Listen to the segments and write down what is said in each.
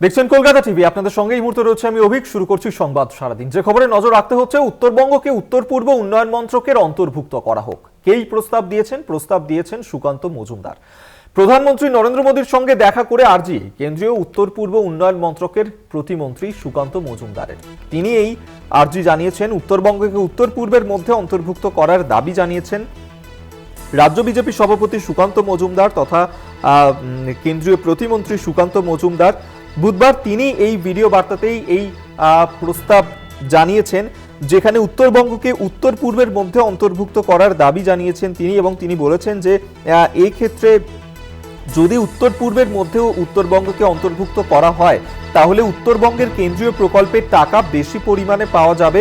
দেখছেন কলকাতা টিভি, আপনাদের সঙ্গে এই মুহূর্তে রয়েছে আমি অভিক, শুরু করছি সংবাদ সারাদিন। যে খবরে নজর রাখতে হচ্ছে, উত্তরবঙ্গকে উত্তর পূর্ব উন্নয়ন মন্ত্রকের অন্তর্ভুক্ত করা হোক। কেই প্রস্তাব দিয়েছেন? প্রস্তাব দিয়েছেন সুকান্ত মজুমদার। প্রধানমন্ত্রী নরেন্দ্র মোদীর সঙ্গে দেখা করে আর্জি, কেন্দ্রীয় উত্তর পূর্ব উন্নয়ন মন্ত্রকের প্রতিমন্ত্রী সুকান্ত মজুমদারের। তিনি এই আর্জি জানিয়েছেন, উত্তরবঙ্গকে উত্তর পূর্বের মধ্যে অন্তর্ভুক্ত করার দাবি জানিয়েছেন। রাজ্য বিজেপি সভাপতি সুকান্ত মজুমদার তথা কেন্দ্রীয় প্রতিমন্ত্রী সুকান্ত মজুমদার বুধবার তিনি এই ভিডিও বার্তাতেই এই প্রস্তাব জানিয়েছেন, যেখানে উত্তরবঙ্গকে উত্তর পূর্বের মধ্যে অন্তর্ভুক্ত করার দাবি জানিয়েছেন তিনি এবং তিনি বলেছেন যে এই ক্ষেত্রে যদি উত্তর পূর্বের মধ্যেও উত্তরবঙ্গকে অন্তর্ভুক্ত করা হয়, তাহলে উত্তরবঙ্গের কেন্দ্রীয় প্রকল্পের টাকা বেশি পরিমাণে পাওয়া যাবে।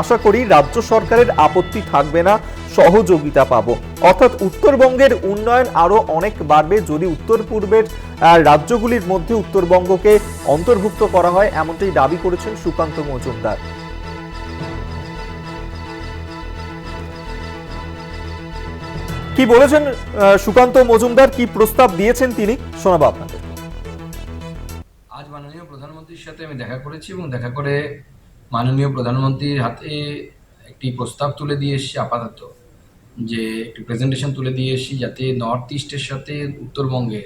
আশা করি রাজ্য সরকারের আপত্তি থাকবে না, সহযোগিতা পাব। অর্থাৎ উত্তরবঙ্গের উন্নয়ন আরও অনেক বাড়বে যদি উত্তর পূর্বের রাজ্যগুলির মধ্যে উত্তরবঙ্গকে অন্তর্ভুক্ত করা হয় এমনটাই দাবি করেছেন সুকান্ত মজুমদার। কি বলেছেন সুকান্ত মজুমদার? কি প্রস্তাব দিয়েছেন তিনি? শোনাবো আপনাদের। আজ মাননীয় প্রধানমন্ত্রীর সাথে আমি দেখা করেছি এবং দেখা করে মাননীয় প্রধানমন্ত্রীর হাতে একটি প্রস্তাব তুলে দিয়ে এসেছি আপাতত, যে একটি প্রেজেন্টেশন তুলে দিয়ে এসেছি যাতে নর্থ ইস্টের সাথে উত্তরবঙ্গে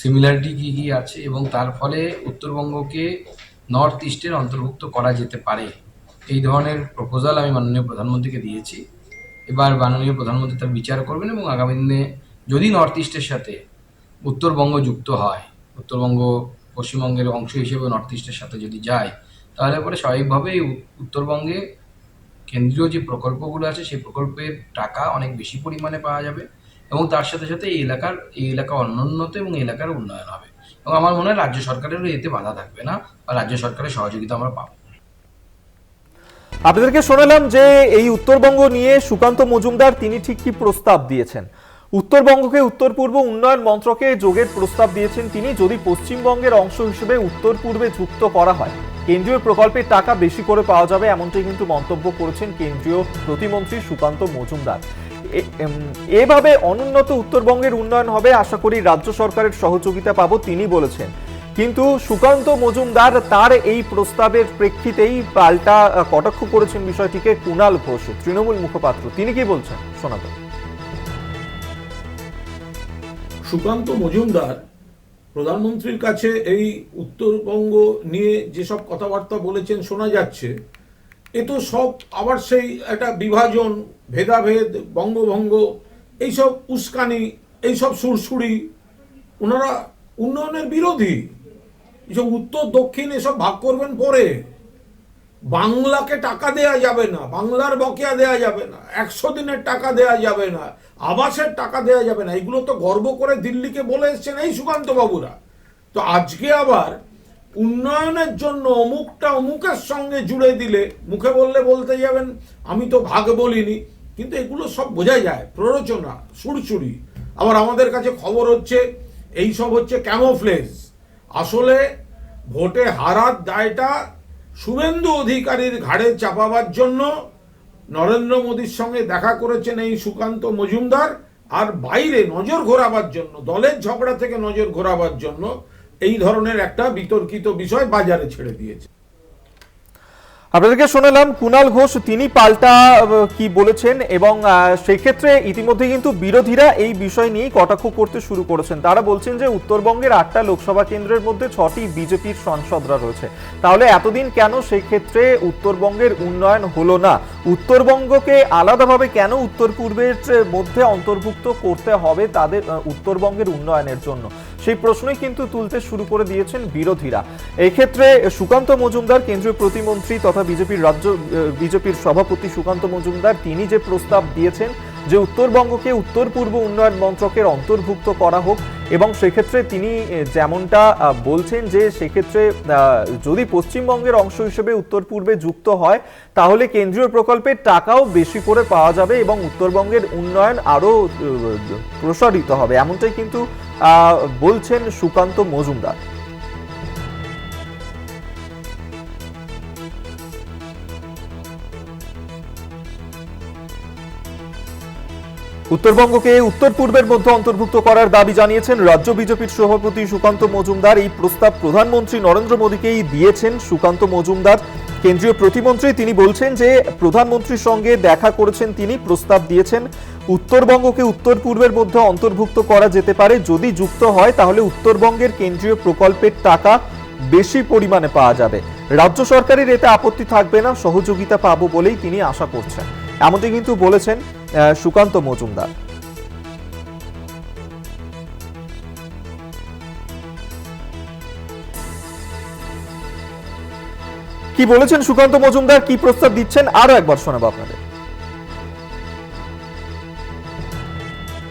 সিমিলারিটি কী কী আছে এবং তার ফলে উত্তরবঙ্গকে নর্থ ইস্টের অন্তর্ভুক্ত করা যেতে পারে। এই ধরনের প্রপোজাল আমি মাননীয় প্রধানমন্ত্রীকে দিয়েছি। এবার মাননীয় প্রধানমন্ত্রী তার বিচার করবেন এবং আগামী দিনে যদি নর্থ ইস্টের সাথে উত্তরবঙ্গ যুক্ত হয়, উত্তরবঙ্গ পশ্চিমবঙ্গের অংশ হিসেবে নর্থ ইস্টের সাথে যদি যায়, তাহলে পরে স্বাভাবিকভাবেই উত্তরবঙ্গে কেন্দ্রীয় যে প্রকল্পগুলো আছে, সেই প্রকল্পের টাকা অনেক বেশি পরিমাণে পাওয়া যাবে। এবং তার সাথে সাথে এই এলাকার, এই এলাকা অনুন্নত এবং এলাকার উন্নয়ন হবে। এবং আমার মনে হয় রাজ্য সরকারেরও এতে বাধা থাকবে না, বা রাজ্য সরকারের সহযোগিতা আমরা পাবো। আপনাদেরকে শোনালাম যে এই উত্তরবঙ্গ নিয়ে সুকান্ত মজুমদার, তিনি ঠিক কি প্রস্তাব দিয়েছেন? উত্তরবঙ্গকে উত্তর পূর্ব উন্নয়ন মন্ত্রকে যোগের প্রস্তাব দিয়েছেন তিনি, যদি পশ্চিমবঙ্গের অংশ হিসেবে উত্তর পূর্বে যুক্ত করা হয়। কেন্দ্রীয় প্রকল্পের টাকা বেশি করে পাওয়া যাবে, এমনটাই কিন্তু মন্তব্য করেছেন কেন্দ্রীয় প্রতিমন্ত্রী সুকান্ত মজুমদার। এভাবে অনুন্নত উত্তরবঙ্গের উন্নয়ন হবে আশা করি রাজ্য সরকারের সহযোগিতা পাবো তিনি বলেছেন। কিন্তু সুকান্ত মজুমদার তার এই প্রস্তাবের প্রেক্ষিতেই পাল্টা কটাক্ষ করেছেন বিষয়টিকে কুণাল ঘোষ, তৃণমূল মুখপাত্র। তিনি কি বলছেন? শোনাবো। সুকান্ত মজুমদার প্রধানমন্ত্রীর কাছে এই উত্তরবঙ্গ নিয়ে যেসব কথাবার্তা বলেছেন, শোনা যাচ্ছে এ তো সব আবার সেই একটা বিভাজন, ভেদাভেদ, বঙ্গভঙ্গ, এইসব উস্কানি, এইসব সুরসুরি, ওনারা উন্নয়নের বিরোধী। এসব উত্তর, দক্ষিণ এসব ভাগ করবেন পরে। বাংলাকে টাকা দেয়া যাবে না, বাংলার বকেয়া দেয়া যাবে না, একশো দিনের টাকা দেয়া যাবে না, আবাসের টাকা দেয়া যাবে না। এগুলো তো গর্ব করে দিল্লিকে বলে এসছেন এই সুকান্ত বাবুরা তো আজকে আবার উন্নয়নের জন্য অমুকটা অমুকের সঙ্গে জুড়ে দিলে, মুখে বললে বলতে যাবেন, আমি তো ভাগ বলিনি। কিন্তু এগুলো সব বোঝা যায়, প্ররোচনা সুরসুরি আবার আমাদের কাছে খবর হচ্ছে, এই সব হচ্ছে ক্যামোফ্লেজ। আসলে ভোটে হারার দায়টা শুভেন্দু অধিকারীর ঘাড়ে চাপাবার জন্য নরেন্দ্র মোদীর সঙ্গে দেখা করেছেন এই সুকান্ত মজুমদার, আর বাইরে নজর ঘোরাবার জন্য, দলের ঝগড়া থেকে নজর ঘোরাবার জন্য এই ধরনের একটা বিতর্কিত বিষয় বাজারে ছেড়ে দিয়েছে। আপনাদেরকে শোনালাম, কুনাল ঘোষ তিনি পাল্টা কি বলেছেন এবং সেক্ষেত্রে ইতিমধ্যে কিন্তু বিরোধীরা এই বিষয় নিয়েই কটাক্ষ করতে শুরু করেছেন। তারা বলছেন যে উত্তরবঙ্গের আটটা লোকসভা কেন্দ্রের মধ্যে ছটি বিজেপির সাংসদরা রয়েছে। তাহলে এতদিন কেন সেক্ষেত্রে উত্তরবঙ্গের উন্নয়ন হলো না? উত্তরবঙ্গকে আলাদাভাবে কেন উত্তর পূর্বের মধ্যে অন্তর্ভুক্ত করতে হবে তাদের উত্তরবঙ্গের উন্নয়নের জন্য? সেই প্রশ্নই কিন্তু তুলতে শুরু করে দিয়েছেন বিরোধীরা। এই ক্ষেত্রে সুকান্ত মজুমদার, কেন্দ্রীয় প্রতিমন্ত্রী তথা বিজেপির রাজ্য বিজেপির সভাপতি সুকান্ত মজুমদার, তিনি যে প্রস্তাব দিয়েছেন যে উত্তরবঙ্গকে উত্তর পূর্ব উন্নয়ন মন্ত্রকের অন্তর্ভুক্ত করা হোক এবং সেক্ষেত্রে তিনি যেমনটা বলছেন যে সেক্ষেত্রে যদি পশ্চিমবঙ্গের অংশ হিসেবে উত্তর পূর্বে যুক্ত হয়, তাহলে কেন্দ্রীয় প্রকল্পের টাকাও বেশি করে পাওয়া যাবে এবং উত্তরবঙ্গের উন্নয়ন আরও প্রসারিত হবে। এমনটাই কিন্তু বলছেন সুকান্ত মজুমদার। উত্তরবঙ্গকে উত্তর পূর্বের মধ্যে অন্তর্ভুক্ত করার দাবি জানিয়েছেন রাজ্য বিজেপির সভাপতি সুকান্ত মজুমদার। এই প্রস্তাব প্রধানমন্ত্রী নরেন্দ্র মোদীকেই দিয়েছেন সুকান্ত মজুমদার। কেন্দ্রীয় প্রতিমন্ত্রী তিনি বলছেন যে, প্রধানমন্ত্রীর সঙ্গে দেখা করেছেন তিনি, প্রস্তাব দিয়েছেন। উত্তরবঙ্গকে উত্তর পূর্বের মধ্যে অন্তর্ভুক্ত করা যেতে পারে, যদি যুক্ত হয়, তাহলে উত্তরবঙ্গের কেন্দ্রীয় প্রকল্পের টাকা বেশি পরিমাণে পাওয়া যাবে। রাজ্য সরকারের এতে আপত্তি থাকবে না, সহযোগিতা পাবো বলেই তিনি আশা করছেন। এমনটি কিন্তু বলেছেন সুকান্ত মজুমদার। কি বলেছেন সুকান্ত মজুমদার? কি প্রস্তাব দিচ্ছেন? আরও একবার শোনাবো আপনাদের।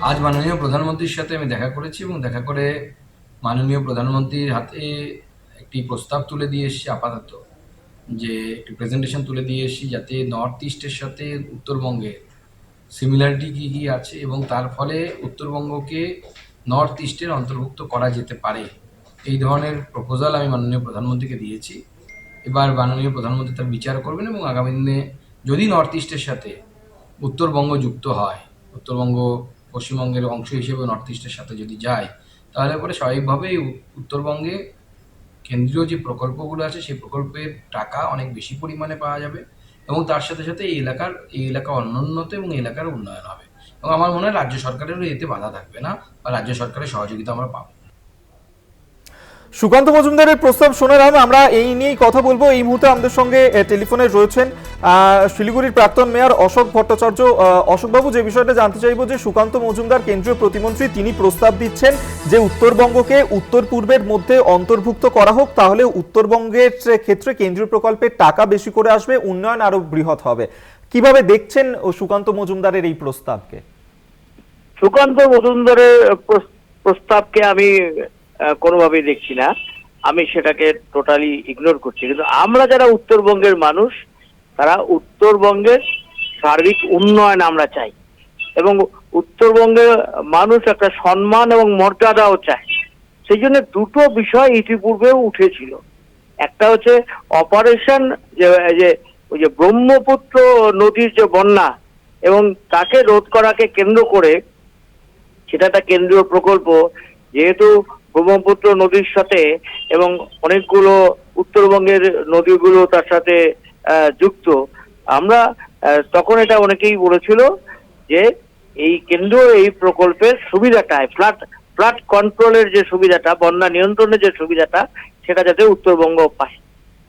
আজ মাননীয় প্রধানমন্ত্রীর সাথে আমি দেখা করেছি এবং দেখা করে মাননীয় প্রধানমন্ত্রীর হাতে একটি প্রস্তাব তুলে দিয়ে এসেছি আপাতত, যে একটি প্রেজেন্টেশন তুলে দিয়ে এসেছি যাতে নর্থ ইস্টের সাথে উত্তরবঙ্গে সিমিলারিটি কী কী আছে এবং তার ফলে উত্তরবঙ্গকে নর্থ ইস্টের অন্তর্ভুক্ত করা যেতে পারে। এই ধরনের প্রপোজাল আমি মাননীয় প্রধানমন্ত্রীকে দিয়েছি। এবার মাননীয় প্রধানমন্ত্রী তার বিচার করবেন এবং আগামী দিনে যদি নর্থ ইস্টের সাথে উত্তরবঙ্গ যুক্ত হয়, উত্তরবঙ্গ পশ্চিমবঙ্গের অংশ হিসেবে নর্থ ইস্টের সাথে যদি যায়, তাহলে পরে স্বাভাবিকভাবেই উত্তরবঙ্গে কেন্দ্রীয় যে প্রকল্পগুলো আছে, সেই প্রকল্পের টাকা অনেক বেশি পরিমাণে পাওয়া যাবে। এবং তার সাথে সাথে এই এলাকার, এই এলাকা অনুন্নত এবং এলাকার উন্নয়ন হবে। এবং আমার মনে হয় রাজ্য সরকারেরও এতে বাধা থাকবে না, বা রাজ্য সরকারের সহযোগিতা আমরা পাবো। সুকান্ত মজুমদারের প্রস্তাব আগে আমরা এই নিয়েই কথা বলব। এই মুহূর্তে আমাদের সঙ্গে টেলিফোনে রয়েছেন শিলিগুড়ির প্রাক্তন মেয়র অশোক ভট্টাচার্য। অশোকবাবু, যে বিষয়টা জানতে চাইব যে সুকান্ত মজুমদার, কেন্দ্রীয় প্রতিমন্ত্রী, তিনি প্রস্তাব দিচ্ছেন যে উত্তরবঙ্গকে উত্তর পূর্বের মধ্যে অন্তর্ভুক্ত করা হোক, তাহলে উত্তরবঙ্গের ক্ষেত্রে কেন্দ্রীয় প্রকল্পের টাকা বেশি করে আসবে, উন্নয়ন আরও বৃহৎ হবে। কীভাবে দেখছেন সুকান্ত মজুমদারের এই প্রস্তাবকে? সুকান্ত মজুমদারের প্রস- প্রস্তাবকে আমি কোনোভাবেই দেখছি না। আমি সেটাকে টোটালি ইগনোর করছি। কিন্তু আমরা যারা উত্তরবঙ্গের মানুষ, তারা উত্তরবঙ্গের সার্বিক উন্নয়ন আমরা চাই। এবং উত্তরবঙ্গের মানুষ একটা সম্মান এবং মর্যাদাও চায়। সেই জন্য দুটো বিষয় ইতিপূর্বেও উঠেছিল। একটা হচ্ছে অপারেশন যে যে, ওই যে ব্রহ্মপুত্র নদীর যে বন্যা এবং তাকে রোধ করাকে কেন্দ্র করে, সেটা একটা কেন্দ্রীয় প্রকল্প, যেহেতু ব্রহ্মপুত্র নদীর সাথে এবং অনেকগুলো উত্তরবঙ্গের নদীগুলো তার সাথে যুক্ত। আমরা তখন এটা অনেকেই বলেছিল যে এই কেন্দ্র, এই প্রকল্পের সুবিধাটা ফ্লাড ফ্লাড কন্ট্রোলের যে সুবিধাটা, বন্যা নিয়ন্ত্রণের যে সুবিধাটা, সেটা যাতে উত্তরবঙ্গ পায়।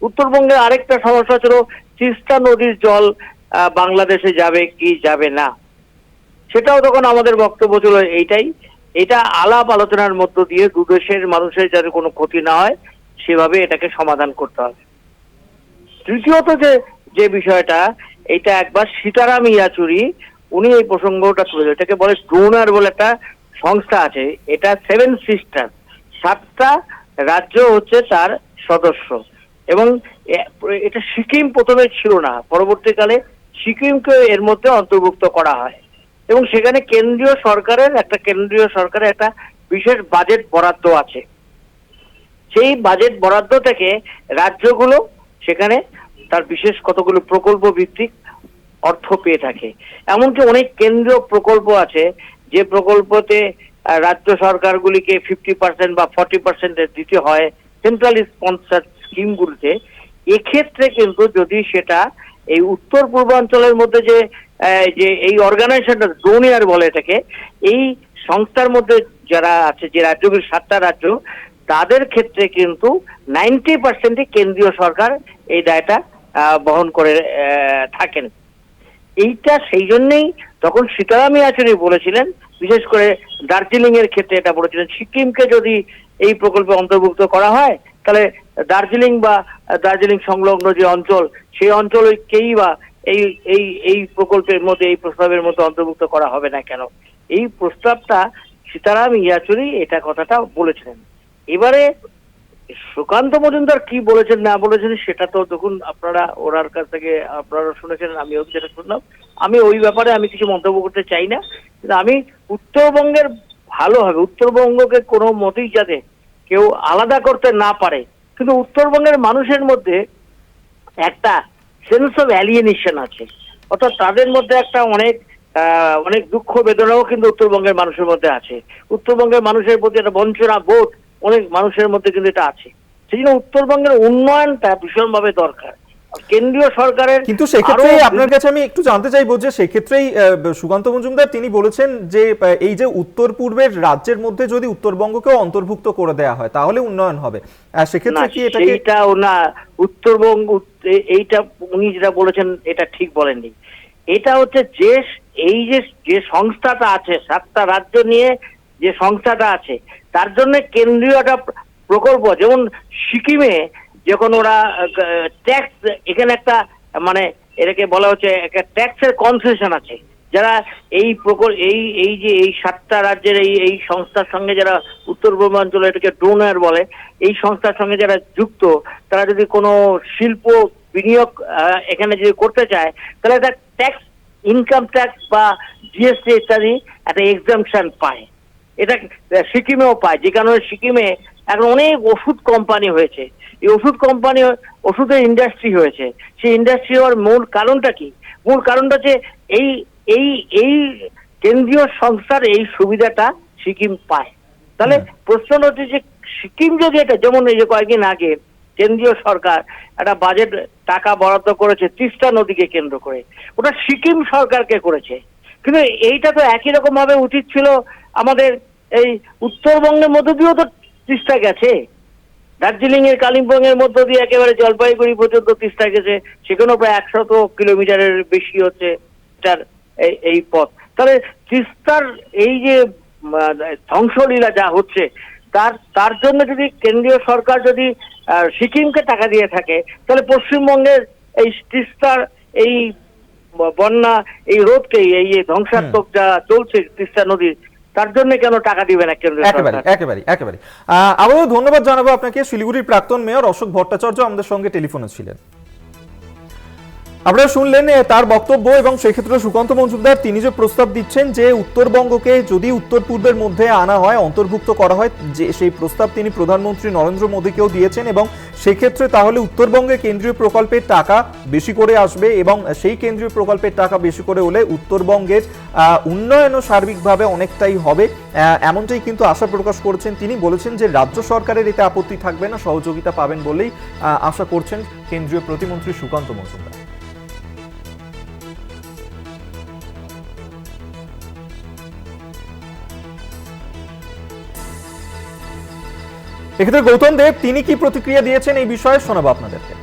উত্তরবঙ্গে আরেকটা সমস্যা ছিল, তিস্তা নদীর জল বাংলাদেশে যাবে কি যাবে না। সেটাও তখন আমাদের বক্তব্য ছিল এইটাই এটা আলাপ আলোচনার মধ্য দিয়ে দু দেশের মানুষের যাতে কোনো ক্ষতি না হয়, সেভাবে এটাকে সমাধান করতে হবে। তৃতীয়ত যে যে বিষয়টা, এটা একবার সীতারাম ইয়াচুরি, উনি এই প্রসঙ্গটা তুলে। এটাকে বলে ড্রোনার বলে একটা সংস্থা আছে, এটা সেভেন সিস্টার। সাতটা রাজ্য হচ্ছে তার সদস্য। এবং এটা সিকিম প্রথমে ছিল না, পরবর্তীকালে সিকিমকে এর মধ্যে অন্তর্ভুক্ত করা হয়। এবং সেখানে কেন্দ্রীয় সরকারের, একটা কেন্দ্রীয় সরকারের একটা বিশেষ বাজেট বরাদ্দ আছে। সেই বাজেট বরাদ্দ থেকে রাজ্যগুলো সেখানে তার বিশেষ কতগুলো প্রকল্প ভিত্তিক অর্থ পেয়ে থাকে। এমনকি অনেক কেন্দ্রীয় প্রকল্প আছে, যে প্রকল্পতে রাজ্য সরকারগুলিকে ফিফটি পার্সেন্ট বা ফর্টি পার্সেন্ট দিতে হয় সেন্ট্রাল স্পন্সার স্কিমগুলিতে এক্ষেত্রে কিন্তু যদি সেটা এই উত্তর পূর্বাঞ্চলের মধ্যে যে যে এই অর্গানাইজেশনটা ডোনিয়ার বলে এটাকে, এই সংস্থার মধ্যে যারা আছে, যে রাজ্যগুলি, সাতটা রাজ্য, তাদের ক্ষেত্রে কিন্তু নাইনটি পার্সেন্টই কেন্দ্রীয় সরকার এই দায়টা বহন করে থাকেন। এইটা সেই জন্যই তখন সীতারাম ইয়াচুরি বলেছিলেন, বিশেষ করে দার্জিলিং এর ক্ষেত্রে এটা বলেছিলেন, সিকিমকে যদি এই প্রকল্পে অন্তর্ভুক্ত করা হয়, তাহলে দার্জিলিং বা দার্জিলিং সংলগ্ন যে অঞ্চল, সেই অঞ্চলকেই বা এই এই এই প্রকল্পের মধ্যে, এই প্রস্তাবের মধ্যে অন্তর্ভুক্ত করা হবে না কেন? এই প্রস্তাবটা সীতারাম ইয়াচুরি এটা কথাটা বলেছিলেন। এবারে সুকান্ত মজুমদার কি বলেছেন, না বলেছেন, সেটা তো দেখুন, আপনারা ওনার কাছ থেকে, আপনারা শুনেছেন আমিও যেটা শুনলাম। আমি ওই ব্যাপারে আমি কিছু মন্তব্য করতে চাই না। কিন্তু আমি উত্তরবঙ্গের ভালো হবে, উত্তরবঙ্গকে কোনো মতেই যাতে কেউ আলাদা করতে না পারে। কিন্তু উত্তরবঙ্গের মানুষের মধ্যে একটা সেন্স অফ অ্যালিয়েনেশন আছে। অর্থাৎ তাদের মধ্যে একটা অনেক অনেক দুঃখ বেদনাও কিন্তু উত্তরবঙ্গের মানুষের মধ্যে আছে। উত্তরবঙ্গের মানুষের প্রতি একটা বঞ্চনা বোধ অনেক মানুষের মধ্যে কিন্তু এটা আছে। সেই জন্য উত্তরবঙ্গের উন্নয়নটা ভীষণভাবে দরকার। কেন্দ্রীয় সরকারের কিন্তু সেক্ষেত্রে আপনার কাছে আমি একটু জানতে চাইব যে সেক্ষেত্রেই সুকান্ত মজুমদার তিনি বলেছেন যে এই যে উত্তর পূর্বের রাজ্যের মধ্যে যদি উত্তরবঙ্গকেও অন্তর্ভুক্ত করে দেওয়া হয় তাহলে উন্নয়ন হবে। সেক্ষেত্রে কি এটা সেইটাও না উত্তরবঙ্গ এইটা উনি যেটা বলেছেন, এটা ঠিক বলেননি। এটা হচ্ছে যে, এই যে যে সংস্থাটা আছে, সাতটা রাজ্য নিয়ে যে সংস্থাটা আছে, তার জন্য কেন্দ্রীয় একটা প্রকল্প, যেমন সিকিমে যখন ওরা ট্যাক্স এখানে একটা মানে এটাকে বলা হচ্ছে একটা ট্যাক্সের কনসেশন আছে। যারা এই প্রকল্প এই এই যে, এই সাতটা রাজ্যের এই এই সংস্থার সঙ্গে যারা উত্তর পূর্বাঞ্চলে এটাকে ডোনার বলে, এই সংস্থার সঙ্গে যারা যুক্ত, তারা যদি কোনো শিল্প বিনিয়োগ এখানে যদি করতে চায়, তাহলে একটা ট্যাক্স ইনকাম ট্যাক্স বা জিএসটি ইত্যাদি একটা এক্সামশন পায়। এটা সিকিমেও পায়, যে কারণে সিকিমে এখন অনেক ওষুধ কোম্পানি হয়েছে। এই ওষুধ কোম্পানি ওষুধের ইন্ডাস্ট্রি হয়েছে। সেই ইন্ডাস্ট্রি হওয়ার মূল কারণটা কি? মূল কারণটা হচ্ছে এই এই এই কেন্দ্রীয় সংস্থার এই সুবিধাটা সিকিম পায়। তাহলে প্রশ্ন হচ্ছে যে সিকিম যদি এটা যেমন এই যে কয়েকদিন আগে কেন্দ্রীয় সরকার একটা বাজেট টাকা বরাদ্দ করেছে তিস্তা নদীকে কেন্দ্র করে ওটা সিকিম সরকারকে করেছে। কিন্তু এইটা তো একই রকম ভাবে উচিত ছিল আমাদের এই উত্তরবঙ্গের মধ্য দিয়েও তো তিস্তা গেছে। দার্জিলিং এর কালিম্পং এর মধ্য দিয়ে একেবারে জলপাইগুড়ি পর্যন্ত তিস্তা গেছে সেখানেও প্রায় একশত কিলোমিটারের বেশি হচ্ছে এটার এই- এই পথ। তাহলে তিস্তার এই যে ধ্বংসলীলা যা হচ্ছে তার তার জন্য যদি কেন্দ্রীয় সরকার যদি সিকিমকে টাকা দিয়ে থাকে তাহলে পশ্চিমবঙ্গের এই তিস্তার এই বন্যা এই রোধকে এই যে ধ্বংসাত্মক যা চলছে তিস্তা নদীর তার জন্য কেন টাকা দিবে না কেন্দ্রীয় একেবারে একেবারে একেবারে। আবারও ধন্যবাদ জানাব আপনাকে। শিলিগুড়ির প্রাক্তন মেয়র অশোক ভট্টাচার্য আমাদের সঙ্গে টেলিফোনে ছিলেন। আপনারা শুনলেন তার বক্তব্য এবং সেক্ষেত্রে সুকান্ত মজুমদার, তিনি যে প্রস্তাব দিচ্ছেন যে উত্তরবঙ্গকে যদি উত্তর পূর্বের মধ্যে আনা হয়, অন্তর্ভুক্ত করা হয়, যে সেই প্রস্তাব তিনি প্রধানমন্ত্রী নরেন্দ্র মোদীকেও দিয়েছেন এবং সেক্ষেত্রে তাহলে উত্তরবঙ্গে কেন্দ্রীয় প্রকল্পের টাকা বেশি করে আসবে এবং সেই কেন্দ্রীয় প্রকল্পের টাকা বেশি করে হলে উত্তরবঙ্গের উন্নয়নও সার্বিকভাবে অনেকটাই হবে। এমনটাই কিন্তু আশা প্রকাশ করেছেন। তিনি বলেছেন যে রাজ্য সরকারের এতে আপত্তি থাকবে না, সহযোগিতা পাবেন বলেই আশা করছেন কেন্দ্রীয় প্রতিমন্ত্রী সুকান্ত মজুমদার। এক্ষেত্রে গৌতম দেব তিনি কি প্রতিক্রিয়া দিয়েছেন এই বিষয়ে শোনাবো আপনাদেরকে।